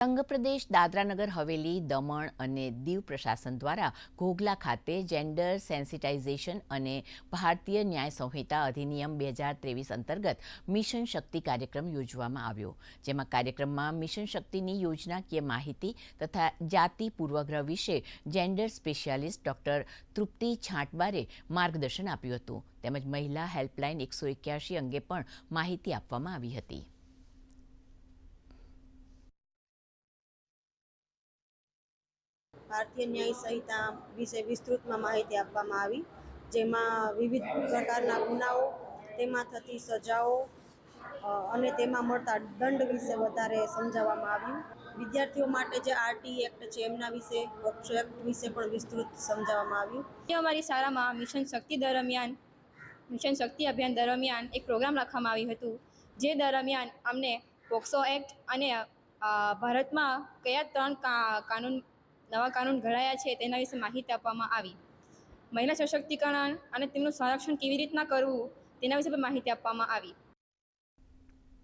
સંઘ પ્રદેશ દાદરાનગર હવેલી, દમણ અને દીવ પ્રશાસન દ્વારા ઘોઘલા ખાતે જેન્ડર સેન્સિટાઇઝેશન અને ભારતીય ન્યાય સંહિતા અધિનિયમ બે હજાર ત્રેવીસ અંતર્ગત મિશન શક્તિ કાર્યક્રમ યોજવામાં આવ્યો. જેમાં કાર્યક્રમમાં મિશન શક્તિની યોજનાકીય માહિતી તથા જાતિ પૂર્વગ્રહ વિશે gender specialist doctor Tripti Chhantbare માર્ગદર્શન આપ્યું હતું. તેમજ મહિલા હેલ્પલાઇન એકસો એક્યાસી અંગે પણ માહિતી આપવામાં આવી હતી. ભારતીય ન્યાય સંહિતા વિશે વિસ્તૃતમાં માહિતી આપવામાં આવી, જેમાં વિવિધ પ્રકારના ગુનાઓ, તેમાં થતી સજાઓ અને તેમાં મળતા દંડ વિશે વધારે સમજાવવામાં આવ્યું. વિદ્યાર્થીઓ માટે જે આરટી એક્ટ છે, એમના વિશે પોક્સો એક્ટ વિશે પણ વિસ્તૃત સમજાવવામાં આવ્યું. તે અમારી શાળામાં મિશન શક્તિ દરમિયાન, મિશન શક્તિ અભિયાન દરમિયાન એક પ્રોગ્રામ રાખવામાં આવ્યું હતું, જે દરમિયાન અમને પોક્સો એક્ટ અને ભારતમાં કયા ત્રણ કાનૂન નવા કાનૂન ઘડાયા છે તેના વિશે માહિતી આપવામાં આવી. મહિલા સશક્તિકરણ અને તેમનું સંરક્ષણ કેવી રીતના કરવું તેના વિશે પણ માહિતી આપવામાં આવી.